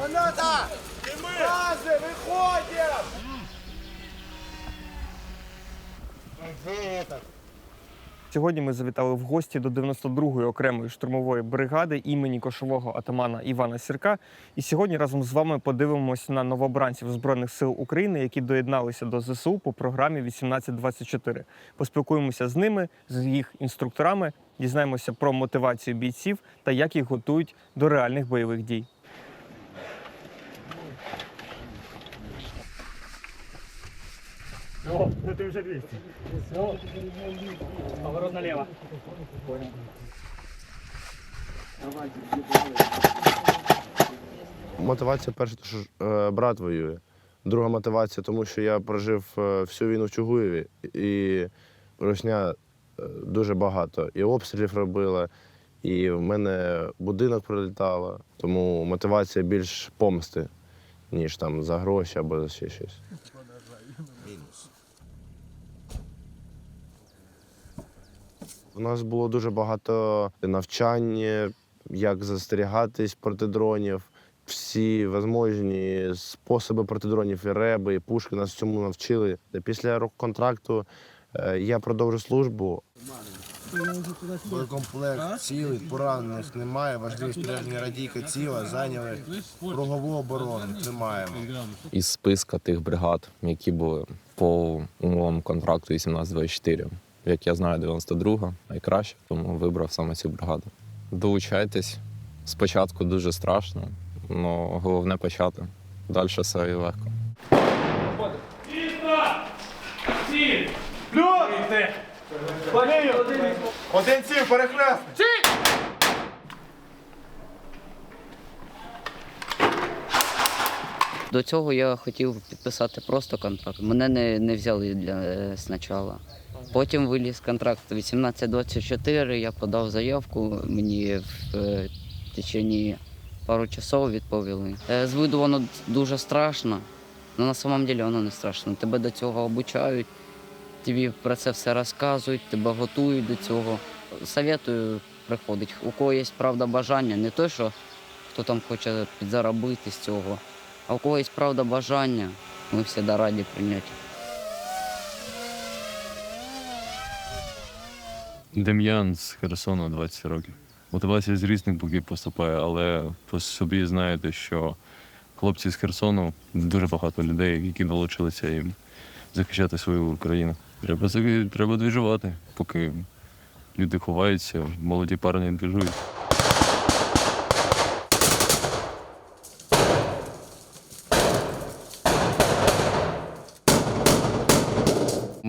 Граната! Гази, виходимо! Сьогодні ми завітали в гості до 92-ї окремої штурмової бригади імені кошового атамана Івана Сірка. І сьогодні разом з вами подивимось на новобранців Збройних сил України, які доєдналися до ЗСУ по програмі 1824. Поспілкуємося з ними, з їх інструкторами, дізнаємося про мотивацію бійців та як їх готують до реальних бойових дій. Мотивація перша, що е, брат воює. Друга мотивація, тому що я прожив е, всю війну в Чугуєві, і русня е, дуже багато. І обстрілів робила, і в мене будинок прилітало. Тому мотивація більш помсти, ніж там за гроші або за ще щось. У нас було дуже багато навчань, як застерігатись проти дронів. Всі можливі способи проти дронів, і реби, і пушки нас цьому навчили. Після рок-контракту е, я продовжу службу. Боєкомплект цілий, поранених немає. Важливі збережені радійка ціла, зайняли кругову оборону, тримаємо. із списка тих бригад, які були по умовам контракту 1824. Як я знаю, 92 найкраще, тому вибрав саме цю бригаду. Долучайтесь. Спочатку дуже страшно, але головне почати. Далі все і легко. Один ців, перехресний! До цього я хотів підписати просто контракт. Мене не, не взяли для е, спочатку. Потім виліз контракт 1824, я подав заявку, мені в е, течение пару часов відповіли. Е, з виду воно дуже страшно, але на самом деле воно не страшно. Тебе до цього обучають, тобі про це все розказують, тебе готують до цього. Советую приходити. У кого є правда бажання, не той, що хто там хоче підзаробити з цього. А у кого є правда бажання, ми завжди раді прийняти. Дем'ян з Херсону 20 років. Мотивація з різних боків поступає, але по собі знаєте, що хлопці з Херсону дуже багато людей, які долучилися їм захищати свою Україну. Треба треба двіжувати, поки люди ховаються, молоді парні двіжують.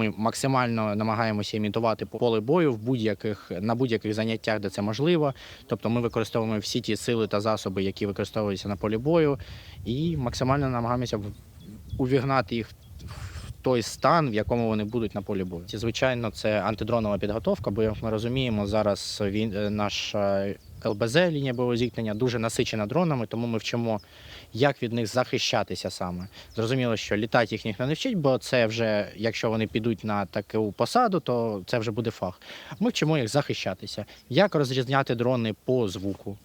Ми максимально намагаємося імітувати поле бою в будь-яких на будь-яких заняттях, де це можливо. Тобто ми використовуємо всі ті сили та засоби, які використовуються на полі бою, і максимально намагаємося увігнати їх в той стан, в якому вони будуть на полі бою. Звичайно, це антидронова підготовка, бо як ми розуміємо, зараз він е, наша ЛБЗ лінія бойового зіткнення дуже насичена дронами, тому ми вчимо, як від них захищатися саме. Зрозуміло, що літати їх ніхто не вчить, бо це вже, якщо вони підуть на таку посаду, то це вже буде фах. Ми вчимо їх захищатися, як розрізняти дрони по звуку.